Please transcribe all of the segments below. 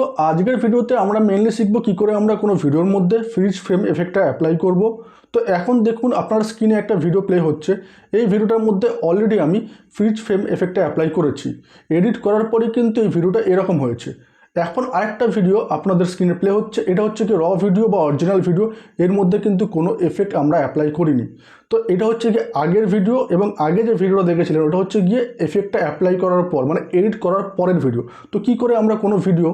তো আজকের ভিডিওতে আমরা মেনলি শিখব কি করে আমরা কোনো ভিডিওর মধ্যে ফ্রিজ ফ্রেম এফেক্টটা অ্যাপ্লাই করব। তো এখন দেখুন আপনার স্ক্রিনে একটা ভিডিও প্লে হচ্ছে। এই ভিডিওটার মধ্যে অলরেডি আমি ফ্রিজ ফ্রেম এফেক্টটা অ্যাপ্লাই করেছি। এডিট করার পরে কিন্তু এই ভিডিওটা এরকম হয়েছে। এখন আরেকটা ভিডিও আপনাদের স্ক্রিনে প্লে হচ্ছে। এটা হচ্ছে কি র ভিডিও বা অরিজিনাল ভিডিও এর মধ্যে কিন্তু কোনো এফেক্ট আমরা অ্যাপ্লাই করিনি। তো এটা হচ্ছে গিয়ে আগের ভিডিও এবং আগে যে ভিডিওটা দেখেছিলেন, ওটা হচ্ছে গিয়ে এফেক্টটা অ্যাপ্লাই করার পর মানে এডিট করার পরের ভিডিও তো কি করে আমরা কোনো ভিডিও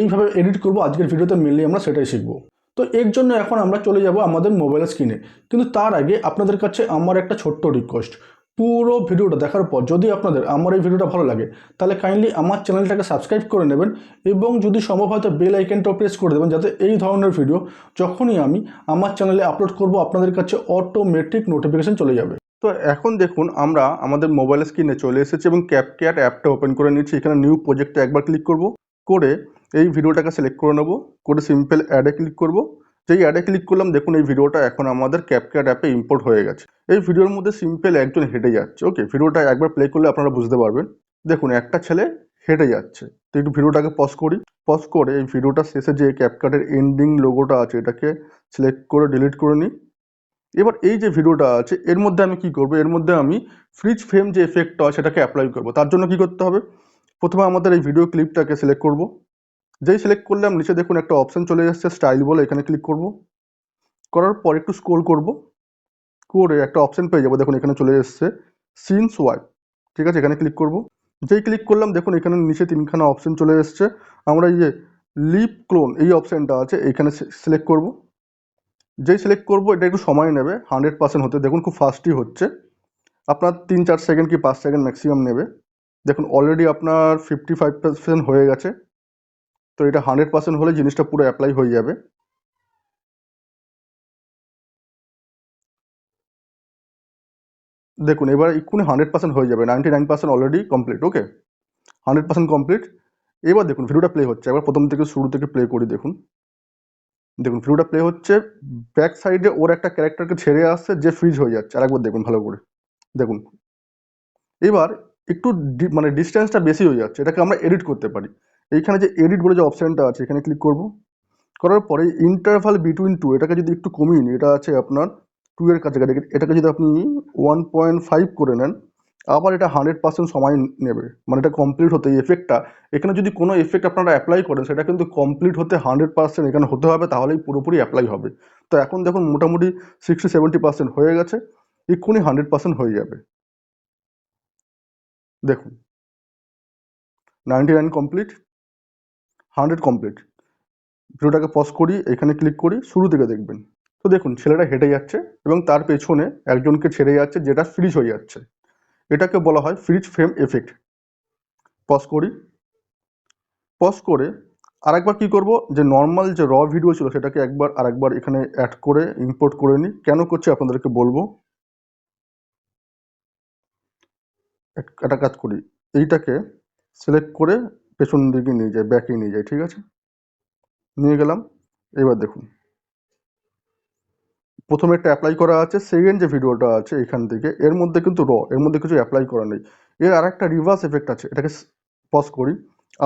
এইভাবে এডিট করব? আজকের ভিডিওতে মেনলি আমরা সেটাই শিখব। তো এর জন্য এখন আমরা চলে যাব আমাদের মোবাইল স্ক্রিনে কিন্তু তার আগে আপনাদের কাছে আমার একটা ছোট্ট রিকোয়েস্ট পুরো ভিডিওটা দেখার পর যদি আপনাদের আমার এই ভিডিওটা ভালো লাগে, তাহলে কাইন্ডলি আমার চ্যানেলটাকে সাবস্ক্রাইব করে নেবেন এবং যদি সম্ভব হয় তো বেল আইকনটাও প্রেস করে দেবেন যাতে এই ধরনের ভিডিও যখনই আমি আমার চ্যানেলে আপলোড করব, আপনাদের কাছে অটোমেটিক নোটিফিকেশান চলে যাবে। তো এখন দেখুন আমরা আমাদের মোবাইল স্ক্রিনে চলে এসেছি এবং ক্যাপক্যাট অ্যাপটা ওপেন করে নিচ্ছি এখানে নিউ প্রজেক্টে একবার ক্লিক করব, করে এই ভিডিওটাকে সিলেক্ট করে নেব, করে সিম্পল অ্যাডে ক্লিক করব যেই অ্যাডে ক্লিক করলাম, দেখুন এই ভিডিওটা এখন আমাদের ক্যাপক্যাট অ্যাপে ইম্পোর্ট হয়ে গেছে। এই ভিডিওর মধ্যে সিম্পল একজন হেঁটে যাচ্ছে ওকে ভিডিওটা একবার প্লে করলে আপনারা বুঝতে পারবেন। দেখুন, একটা ছেলে হেঁটে যাচ্ছে। তো একটু ভিডিওটাকে পজ করি। পজ করে এই ভিডিওটা শেষে যে ক্যাপকাটের এন্ডিং লোগোটা আছে, এটাকে সিলেক্ট করে ডিলিট করে নিই। এবার এই যে ভিডিওটা আছে, এর মধ্যে আমি কি করব? এর মধ্যে আমি ফ্রিজ ফ্রেম যে এফেক্টটা সেটাকে অ্যাপ্লাই করব। তার জন্য কি করতে হবে? প্রথমে আমাদের এই ভিডিও ক্লিপটাকে সিলেক্ট করব। যেই সিলেক্ট করলাম, নিচে দেখুন একটা অপশান চলে যাচ্ছে স্টাইল বলে, এখানে ক্লিক করব। করার পর একটু স্ক্রোল করব। করে একটা অপশান পেয়ে যাব, দেখুন এখানে চলে এসছে সিন সোয়াইপ ঠিক আছে, এখানে ক্লিক করব। যেই ক্লিক করলাম, দেখুন এখানে নিচে তিনখানা অপশান চলে এসছে। আমরা এই যে লিপ ক্লোন এই অপশানটা আছে, এখানে সিলেক্ট করব। যেই সিলেক্ট করব, এটা একটু সময় নেবে হান্ড্রেড পার্সেন্ট হতে, দেখুন খুব ফাস্টই হচ্ছে। আপনার তিন, চার সেকেন্ড কি পাঁচ সেকেন্ড ম্যাক্সিমাম নেবে। দেখুন অলরেডি আপনার ফিফটি ফাইভ পার্সেন্ট হয়ে গেছে। তো এটা হান্ড্রেড পার্সেন্ট হলে জিনিসটা পুরো অ্যাপ্লাই হয়ে যাবে। দেখুন, এবার এক্ষুনি হান্ড্রেড পার্সেন্ট হয়ে যাবে ninety nine percent already complete okay hundred percent complete এবার দেখুন ভিডিওটা প্লে হচ্ছে। এবার প্রথম থেকে শুরু থেকে প্লে করি, দেখুন। দেখুন ভিডিওটা প্লে হচ্ছে। ব্যাক সাইডে ওর একটা ক্যারেক্টারকে ছেড়ে আসছে, যে ফ্রিজ হয়ে যাচ্ছে। আরেকবার দেখুন, ভালো করে। দেখুন। এবার একটু মানে ডিস্টেন্সটা বেশি হয়ে যাচ্ছে। এটাকে আমরা এডিট করতে পারি। এইখানে যে এডিট বলে যে অপশানটা আছে, এখানে ক্লিক করব। করার পরে ইন্টারভাল বিটুইন টু এটাকে যদি একটু কমিয়ে নিই, এটা আছে আপনার টু এর কাছাকাছি। এটাকে যদি আপনি ওয়ান পয়েন্ট ফাইভ করে নেন, আবার এটা হান্ড্রেড পার্সেন্ট সময় নেবে। মানে এটা কমপ্লিট হতে, এই এফেক্টটা এখানে যদি কোনো এফেক্ট আপনারা অ্যাপ্লাই করেন, সেটা কিন্তু কমপ্লিট হতে হান্ড্রেড পার্সেন্ট এখানে হতে হবে, তাহলেই পুরোপুরি অ্যাপ্লাই হবে। তো এখন দেখুন, মোটামুটি সিক্সটি সেভেন্টি পার্সেন্ট হয়ে গেছে, এক্ষুনি হান্ড্রেড পার্সেন্ট হয়ে যাবে। দেখুন। Ninety nine complete hundred complete. ভিডিওটাকে পজ করি, এখানে ক্লিক করি, শুরু থেকে দেখবেন। তো দেখুন, ছেলেটা হেঁটে যাচ্ছে এবং তার পেছনে একজনকে ছেড়ে যাচ্ছে, যেটা ফ্রিজ হয়ে যাচ্ছে। এটাকে বলা হয় ফ্রিজ ফ্রেম এফেক্ট পজ করি। পজ করে আরেকবার কি করব? যে নর্মাল যে র ভিডিও ছিল, সেটাকে একবার আরেকবার এখানে অ্যাড করে ইম্পোর্ট করে নিই। কেন করছি আপনাদেরকে বলব? এক- একটা কাজ করি। এইটাকে সিলেক্ট করে পেছন দিকে নিয়ে যাই ব্যাকে নিয়ে যাই ঠিক আছে? নিয়ে গেলাম, এবার দেখুন। প্রথমে একটা অ্যাপ্লাই করা আছে সেকেন্ড যে ভিডিওটা আছে এখান থেকে, এর মধ্যে কিন্তু র এর মধ্যে কিছু অ্যাপ্লাই করা নেই। এর আর একটা রিভার্স এফেক্ট আছে, এটাকে পজ করি।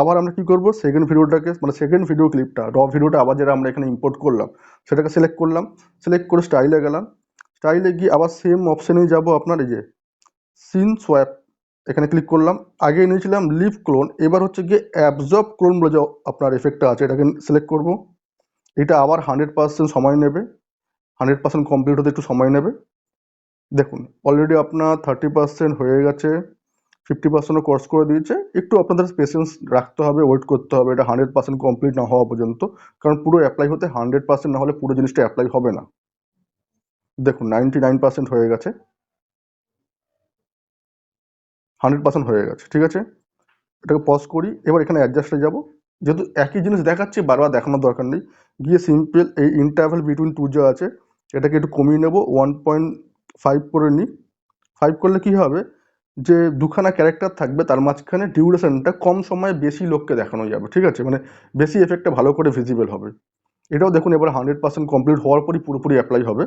আবার আমরা কি করব? সেকেন্ড ভিডিওটাকে মানে সেকেন্ড ভিডিও ক্লিপটা র ভিডিওটা আবার যেটা আমরা এখানে ইম্পোর্ট করলাম, সেটাকে সিলেক্ট করলাম। সিলেক্ট করে স্টাইলে গেলাম। স্টাইলে গিয়ে আবার সেম অপশানে যাব আপনার, এই যে সিন সোয়াপ এখানে ক্লিক করলাম। আগে নিয়েছিলাম লিভ ক্লোন এবার হচ্ছে গিয়ে অ্যাবজর্ব ক্লোন বলে যে আপনার এফেক্টটা আছে, এটাকে সিলেক্ট করব। এটা আবার হান্ড্রেড পার্সেন্ট সময় নেবে। হান্ড্রেড পার্সেন্ট কমপ্লিট হতে একটু সময় নেবে। দেখুন অলরেডি আপনার থার্টি পার্সেন্ট হয়ে গেছে ফিফটি পার্সেন্টও কোর্স করে দিয়েছে। একটু আপনাদের পেশেন্স রাখতে হবে ওয়েট করতে হবে। এটা হান্ড্রেড পার্সেন্ট কমপ্লিট না হওয়া পর্যন্ত, কারণ পুরো অ্যাপ্লাই হতে হান্ড্রেড পার্সেন্ট না হলে পুরো জিনিসটা অ্যাপ্লাই হবে না। দেখুন নাইনটি নাইন পার্সেন্ট হয়ে গেছে। হান্ড্রেড পার্সেন্ট হয়ে গেছে, ঠিক আছে? এটাকে পজ করি, এবার এখানে অ্যাডজাস্টে যাব। যেহেতু একই জিনিস দেখাচ্ছি, বারবার দেখানোর দরকার নেই। গিয়ে সিম্পল এই ইন্টারভেল বিটুইন টু যা আছে, এটাকে একটু কমিয়ে নেব ওয়ান পয়েন্ট ফাইভ করে নিই। ফাইভ করলে কি হবে? যে দুখানা ক্যারেক্টার থাকবে, তার মাঝখানে ডিউরেশনটা কম সময়ে বেশি লোককে দেখানো যাবে, ঠিক আছে? মানে বেশি এফেক্টটা ভালো করে ভিজিবল হবে। এটাও দেখুন, এবার হান্ড্রেড পার্সেন্ট কমপ্লিট হওয়ার পরই পুরোপুরি অ্যাপ্লাই হবে।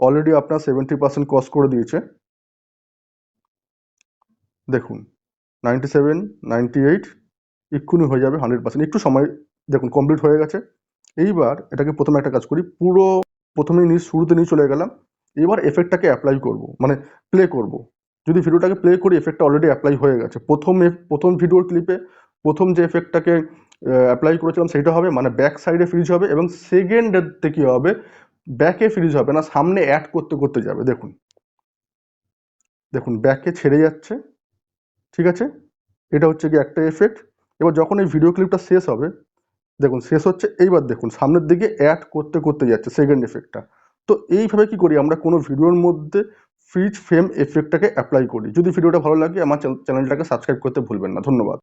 অলরেডি আপনার সেভেন্টি পার্সেন্ট কস্ট করে দিয়েছে। দেখুন নাইনটি সেভেন নাইনটি এইট এক্ষুনি হয়ে যাবে হান্ড্রেড পার্সেন্ট একটু সময় দেখুন কমপ্লিট হয়ে গেছে। এইবার এটাকে প্রথমে একটা কাজ করি, পুরো প্রথমে নিয়ে, শুরুতে নিয়ে চলে গেলাম। এবার এফেক্টটাকে অ্যাপ্লাই করব মানে প্লে করব। যদি ভিডিওটাকে প্লে করি এফেক্টটা অলরেডি অ্যাপ্লাই হয়ে গেছে। প্রথম প্রথম ভিডিওর ক্লিপে প্রথম যে এফেক্টটাকে অ্যাপ্লাই করেছিলাম, সেটা হবে মানে ব্যাক সাইডে ফ্রিজ হবে এবং সেকেন্ডেতে কী হবে ব্যাকে ফ্রিজ হবে না, সামনে অ্যাড করতে করতে যাবে। দেখুন। দেখুন ব্যাকে ছেড়ে যাচ্ছে। ঠিক আছে? এটা হচ্ছে কি একটা এফেক্ট এবার যখন এই ভিডিও ক্লিপটা শেষ হবে, দেখুন, শেষ হচ্ছে, এইবার দেখুন, সামনের দিকে অ্যাড করতে করতে যাচ্ছে সেকেন্ড এফেক্টটা তো এইভাবে কি করি, আমরা কোনো ভিডিওর মধ্যে ফ্রিজ ফ্রেম এফেক্টটাকে অ্যাপ্লাই করি। যদি ভিডিওটা ভালো লাগে, আমার চ্যানেলটাকে সাবস্ক্রাইব করতে ভুলবেন না। ধন্যবাদ।